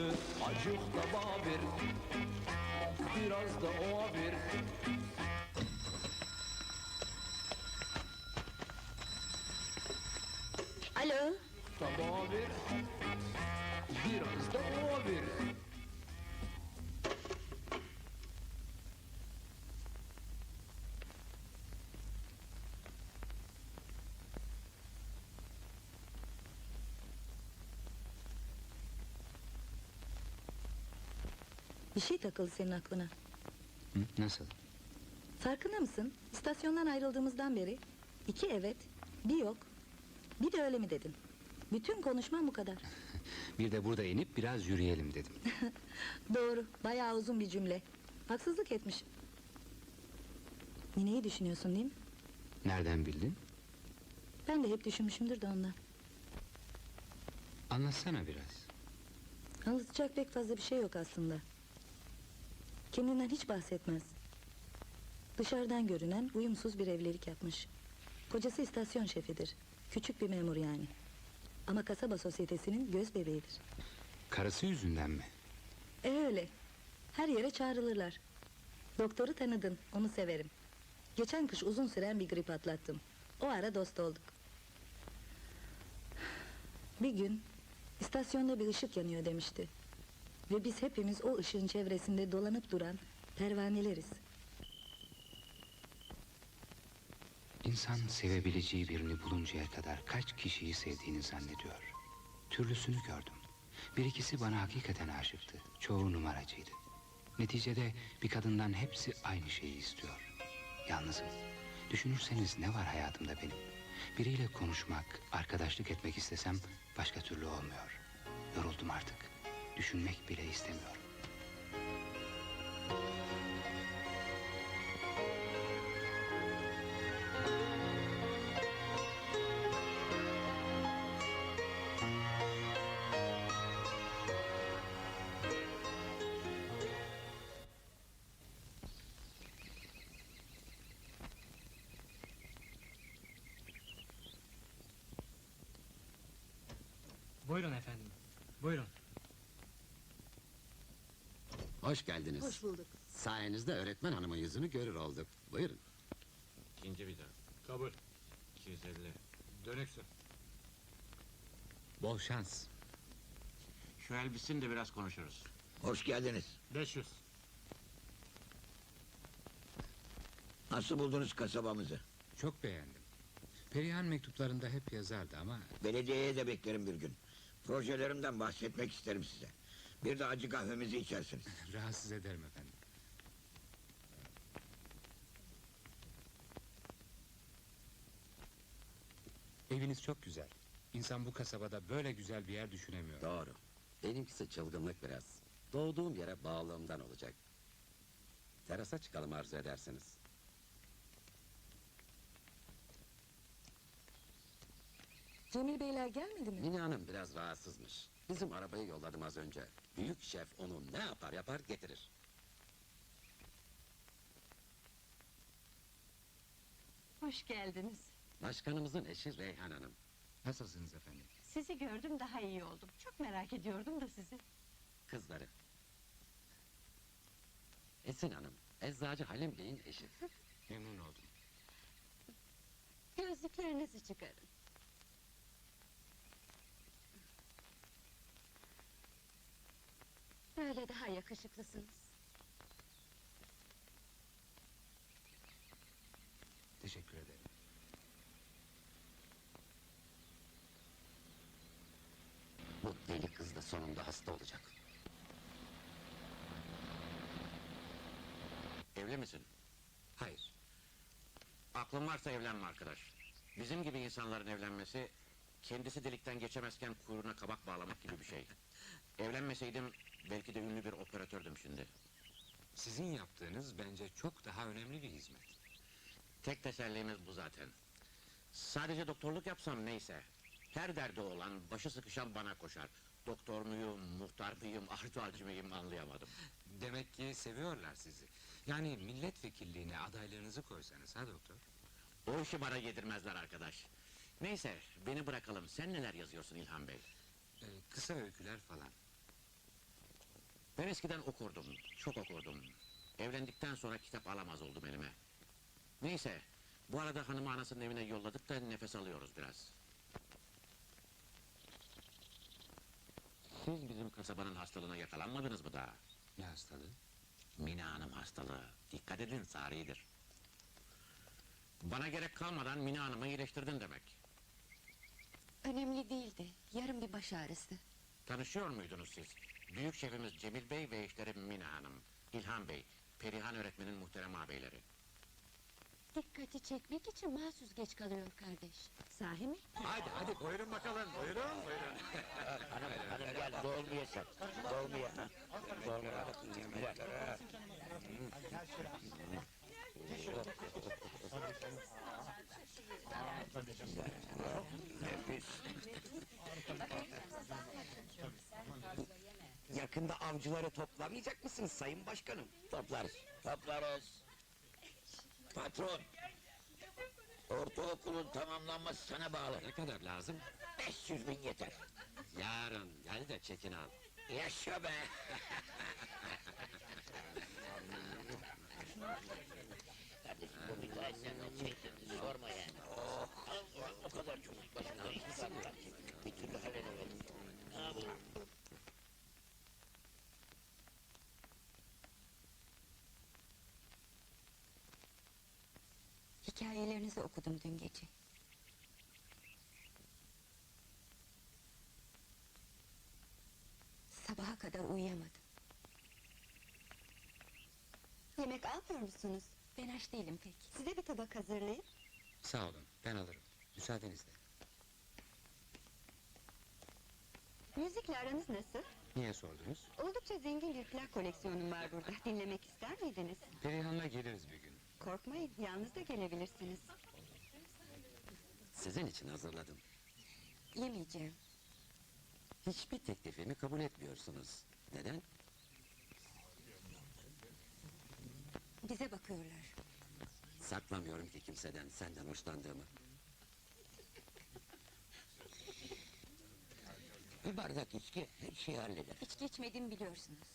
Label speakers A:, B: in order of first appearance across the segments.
A: üstü acık da babir. Biraz da o bir
B: Alo,
A: Tabağı bir bir
B: şey takıldı senin aklına.
C: Hı, nasıl?
B: Farkında mısın? İstasyondan ayrıldığımızdan beri iki evet, bir yok, bir de öyle mi dedin? Bütün konuşmam bu kadar.
C: Bir de burada inip biraz yürüyelim dedim.
B: Doğru, bayağı uzun bir cümle. Haksızlık etmişim. Nineyi düşünüyorsun değil mi?
C: Nereden bildin?
B: Ben de hep düşünmüşümdür de ondan.
C: Anlatsana biraz.
B: Anlatacak pek fazla bir şey yok aslında. Kendinden hiç bahsetmez. Dışarıdan görünen uyumsuz bir evlilik yapmış. Kocası istasyon şefidir. Küçük bir memur yani. Ama kasaba sosyetesinin göz bebeğidir.
C: Karısı yüzünden mi?
B: E öyle. Her yere çağrılırlar. Doktoru tanıdın, onu severim. Geçen kış uzun süren bir grip atlattım. O ara dost olduk. Bir gün istasyonda bir ışık yanıyor demişti. Ve biz hepimiz o ışığın çevresinde dolanıp duran pervaneleriz.
C: İnsan sevebileceği birini buluncaya kadar kaç kişiyi sevdiğini zannediyor. Türlüsünü gördüm. Bir ikisi bana hakikaten aşıktı. Çoğu numaracıydı. Neticede bir kadından hepsi aynı şeyi istiyor. Yalnızım. Düşünürseniz ne var hayatımda benim? Biriyle konuşmak, arkadaşlık etmek istesem başka türlü olmuyor. Yoruldum artık. Düşünmek bile istemiyorum.
D: Buyurun efendim. Buyurun.
E: Hoş geldiniz.
B: Hoş bulduk.
E: Sayenizde öğretmen hanımın yüzünü görür olduk. Buyurun.
F: İkinci bir daha. Kabul. 250. Dönüksün.
C: Bol şans.
F: Şu elbisin de biraz konuşuruz.
G: Hoş geldiniz.
F: 500.
G: Nasıl buldunuz kasabamızı?
C: Çok beğendim. Perihan mektuplarında hep yazardı ama
G: Belediyeye de beklerim bir gün. Projelerimden bahsetmek isterim size. Bir de acı kahvemizi içersiniz.
C: rahatsız ederim efendim. Eviniz çok güzel. İnsan bu kasabada böyle güzel bir yer düşünemiyor.
E: Doğru. Benimkisi çılgınlık biraz. Doğduğum yere bağlılığımdan olacak. Terasa çıkalım arzu edersiniz.
B: Cemil Beyler gelmedi mi?
E: Mine Hanım biraz rahatsızmış. Bizim arabayı yolladım az önce. Büyük şef onu ne yapar yapar getirir.
H: Hoş geldiniz.
E: Başkanımızın eşi Reyhan Hanım.
C: Nasılsınız efendim?
H: Sizi gördüm daha iyi oldum. Çok merak ediyordum da sizi.
E: Kızları. Esin Hanım. Eczacı Halim Bey'in eşi.
C: Memnun oldum.
H: Gözlüklerinizi çıkarın. Böyle daha yakışıklısınız.
C: Teşekkür ederim.
E: Bu deli kız da sonunda hasta olacak.
F: Evli misin?
E: Hayır.
F: Aklın varsa evlenme arkadaş. Bizim gibi insanların evlenmesi... ...kendisi delikten geçemezken kuyruğuna kabak bağlamak gibi bir şey. Evlenmeseydim belki de ünlü bir operatördüm şimdi.
C: Sizin yaptığınız bence çok daha önemli bir hizmet.
F: Tek tesellimiz bu zaten. Sadece doktorluk yapsam neyse. Her derdi olan, başı sıkışan bana koşar. Doktor muyum, muhtar mıyım, artuacı mıyım anlayamadım.
C: Demek ki seviyorlar sizi. Yani milletvekilliğine adaylığınızı koysanız ha doktor?
F: O işi bana yedirmezler arkadaş. Neyse, beni bırakalım. Sen neler yazıyorsun İlhan Bey?
C: Ee, kısa öyküler falan.
F: Ben eskiden okurdum, çok okurdum. Evlendikten sonra kitap alamaz oldum elime. Neyse, bu arada hanımı anasının evine yolladık da nefes alıyoruz biraz. Siz bizim kasabanın hastalığına yakalanmadınız mı daha?
C: Ne hastalığı?
F: Mina Hanım hastalığı. Dikkat edin, saridir. Bana gerek kalmadan Mina Hanım'ı iyileştirdin demek.
H: Önemli değildi. Yarım bir baş ağrısı.
F: Tanışıyor muydunuz siz? Büyük şefimiz Cemil Bey ve eşleri Mina Hanım, İlhan Bey, Perihan öğretmenin muhterem ağabeyleri.
H: Dikkati çekmek için mahsus geç kalıyor kardeş. Sahi mi?
F: Hadi hadi buyurun bakalım, buyurun buyurun.
G: Hanım, hanım gel dolmuyor sen. Dolmuyor. ha. Dolmuyor. Gel. Nefis.
E: Yakında avcıları toplamayacak mısınız sayın başkanım?
G: Toplarız. Toplarız. Patron. Ortaokulun tamamlanması sana bağlı.
E: Ne kadar lazım?
G: 500 bin yeter.
E: Yarın gel de çekin al.
G: Yaşa be. Kardeşim bu müteahhitlerden çektim. Sorma yani. Oh. O kadar çocuk başına iş çıkarttılar ki. Bir türlü halledemedim. Ne yapalım?
H: Hikayelerinizi okudum dün gece. Sabaha kadar uyuyamadım.
I: Yemek almıyor musunuz?
H: Ben aç değilim pek.
I: Size bir tabak hazırlayayım.
C: Sağ olun, ben alırım. Müsaadenizle.
I: Müzikle aranız nasıl?
C: Niye sordunuz?
I: Oldukça zengin bir plak koleksiyonum var burada. Dinlemek ister miydiniz?
C: Perihan'la geliriz bir gün.
I: Korkmayın, yalnız da gelebilirsiniz.
E: Sizin için hazırladım.
H: Yemeyeceğim.
E: Hiçbir teklifimi kabul etmiyorsunuz. Neden?
H: Bize bakıyorlar.
E: Saklamıyorum ki kimseden, senden hoşlandığımı.
G: Bir bardak içki her şeyi halleder.
H: İçki içmediğimi biliyorsunuz.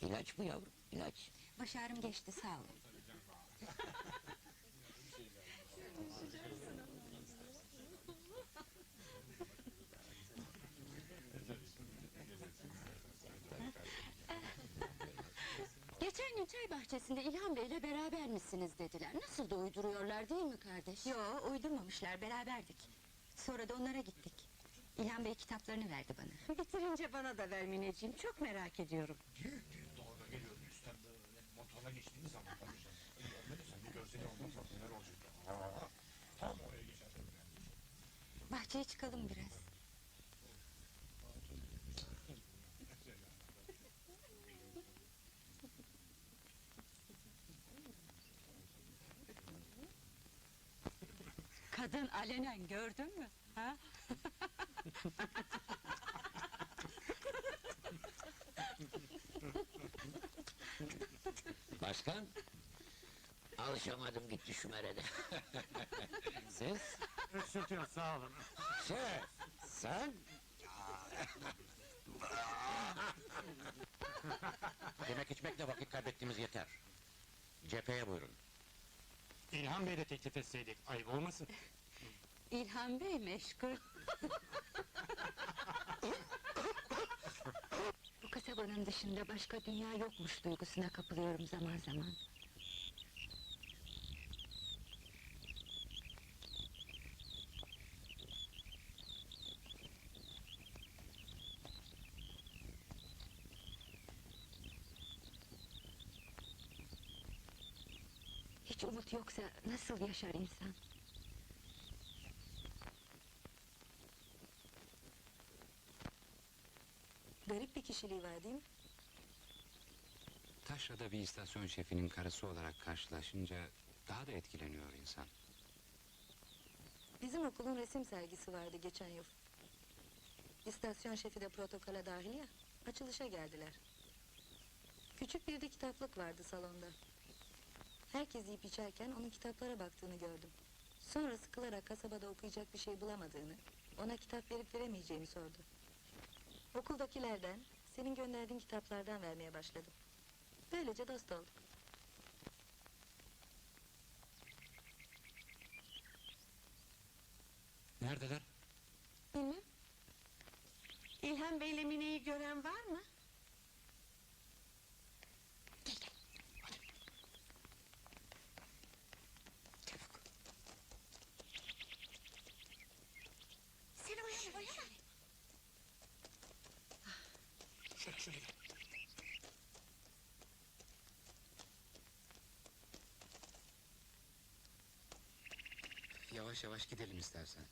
G: İlaç mı yavrum? İlaç.
H: Baş ağrım geçti sağ olun. Gün çay bahçesinde İlhan Bey'le beraber misiniz dediler. Nasıl da uyduruyorlar değil mi kardeş? Yo uydurmamışlar beraberdik. Sonra da onlara gittik. İlhan Bey kitaplarını verdi bana.
I: Bitirince bana da ver Mineciğim, çok merak ediyorum.
J: Dalga geliyorum üstten böyle motorla geçtiğiniz zaman konuşuyorsun. Görmediysen bir görseli olmazsa neler olacak? Tam oraya geçer.
H: Bahçeye çıkalım biraz.
I: Kadın alenen gördün mü? Ha?
E: Başkan,
G: Alışamadım gitti şu merede.
E: siz?
J: Öksürtüyor sağ olun.
E: Şef, sen?
F: Yemek içmekle vakit kaybettiğimiz yeter. Cepheye buyurun.
D: İlhan Bey de teklif etseydik ayıp olmasın.
H: İlhan Bey meşgul. Bu kasabanın dışında başka dünya yokmuş duygusuna kapılıyorum zaman zaman. Hiç umut yoksa nasıl yaşar insan?
B: Garip bir kişiliği var değil mi?
C: Taşra'da bir istasyon şefinin karısı olarak karşılaşınca daha da etkileniyor insan.
B: Bizim okulun resim sergisi vardı geçen yıl. İstasyon şefi de protokola dahil ya. Açılışa geldiler. Küçük bir de kitaplık vardı salonda. Herkes yiyip içerken onun kitaplara baktığını gördüm. Sonra sıkılarak kasabada okuyacak bir şey bulamadığını, ona kitap verip veremeyeceğini sordu. Okuldakilerden senin gönderdiğin kitaplardan vermeye başladım. Böylece dost olduk.
K: Neredeler?
L: Bilmem.
H: İlhan Bey'le Mine'yi gören var mı?
C: Yavaş yavaş gidelim istersen.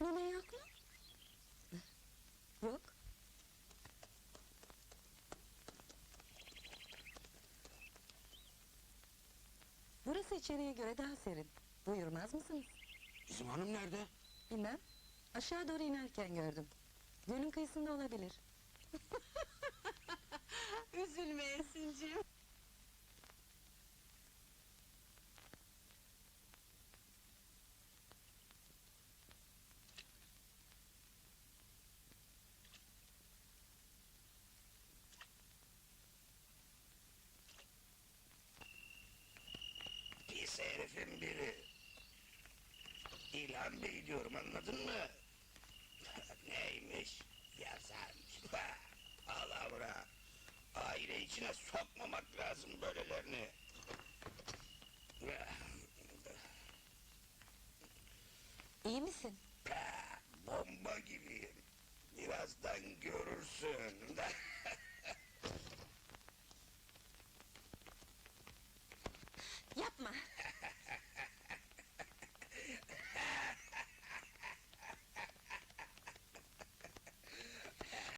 L: Mine yok mu?
B: Yok. Burası içeriye göre daha serin. Buyurmaz mısınız?
K: Bizim hanım nerede?
B: Bilmem. Aşağı doğru inerken gördüm. Gölün kıyısında olabilir.
H: Üzülme Esin'cim.
J: Herifin biri. İlhan Bey diyorum anladın mı? Neymiş? Yazarmış. Palavra. Aile içine sokmamak lazım böylelerini.
B: İyi misin?
J: Bomba gibiyim. Birazdan görürsün.